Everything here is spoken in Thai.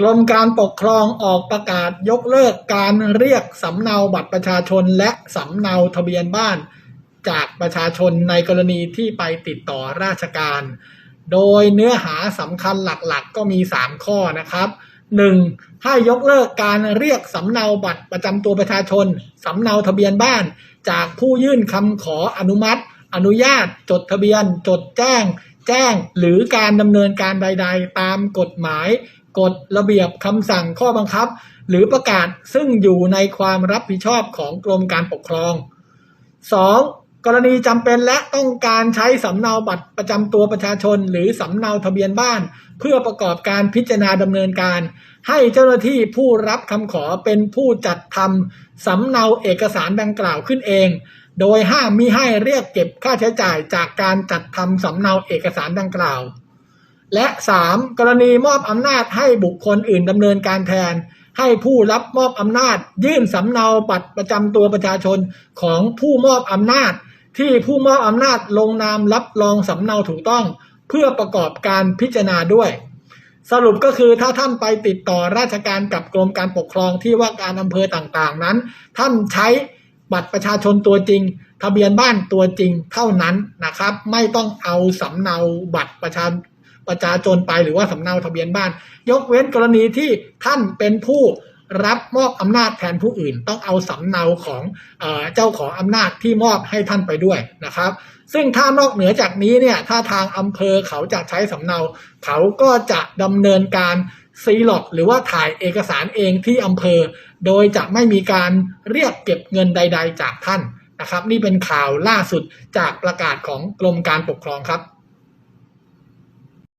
กรมการปกครองออกประกาศยกเลิกการเรียกสำเนาบัตรประชาชนและสำเนาทะเบียนบ้าน จากประชาชนในกรณีที่ไปติดต่อราชการ โดยเนื้อหาสำคัญหลักๆ ก็มี 3 ข้อนะครับ 1. ให้ยกเลิกการเรียกสำเนาบัตรประจำตัวประชาชนสำเนาทะเบียนบ้าน จากผู้ยื่นคำขออนุมัติ อนุญาต จดทะเบียน จดแจ้ง แจ้ง หรือการดำเนินการใด ๆ ตามกฎหมาย กฎระเบียบคำสั่งข้อบังคับ หรือประกาศซึ่งอยู่ในความรับผิดชอบของกรมการปกครอง 2. กรณีจำเป็นและต้องการใช้สำเนาบัตรประจำตัวประชาชน หรือสำเนาทะเบียนบ้าน เพื่อประกอบการพิจารณาดำเนินการ ให้เจ้าหน้าที่ผู้รับคำขอเป็นผู้จัดทำสำเนาเอกสารดังกล่าวขึ้นเอง โดยห้ามมิให้เรียกเก็บค่าใช้จ่ายจากการจัดทำสำเนาเอกสารดังกล่าว และ 3. กรณีมอบอำนาจให้บุคคลอื่นดำเนินการแทน ให้ผู้รับมอบอำนาจ ยื่นสำเนาบัตรประจำตัวประชาชนของผู้มอบอำนาจ ที่ผู้มอบอำนาจลงนามรับรองสำเนาถูกต้อง เพื่อประกอบการพิจารณาด้วย สรุปก็คือถ้าท่านไปติดต่อราชการกับกรมการปกครองที่ว่าการอำเภอต่างๆนั้น ท่านใช้บัตรประชาชนตัวจริง ทะเบียนบ้านตัวจริงเท่านั้นนะครับ ไม่ต้องเอาสำเนาบัตรประชา ประชาชนไปหรือว่าสำเนาทะเบียนบ้าน ยกเว้นกรณีที่ท่านเป็นผู้รับมอบอำนาจแทนผู้อื่น ต้องเอาสำเนาของเจ้าของอำนาจที่มอบให้ท่านไปด้วยนะครับ ซึ่งถ้านอกเหนือจากนี้เนี่ยถ้าทางอำเภอเขาจะใช้สำเนา เขาก็จะดำเนินการซีล็อกหรือว่าถ่ายเอกสารเองที่อำเภอ โดยจะไม่มีการเรียกเก็บเงินใด ๆ จากท่านนะครับ นี่เป็นข่าวล่าสุดจากประกาศของกรมการปกครองครับ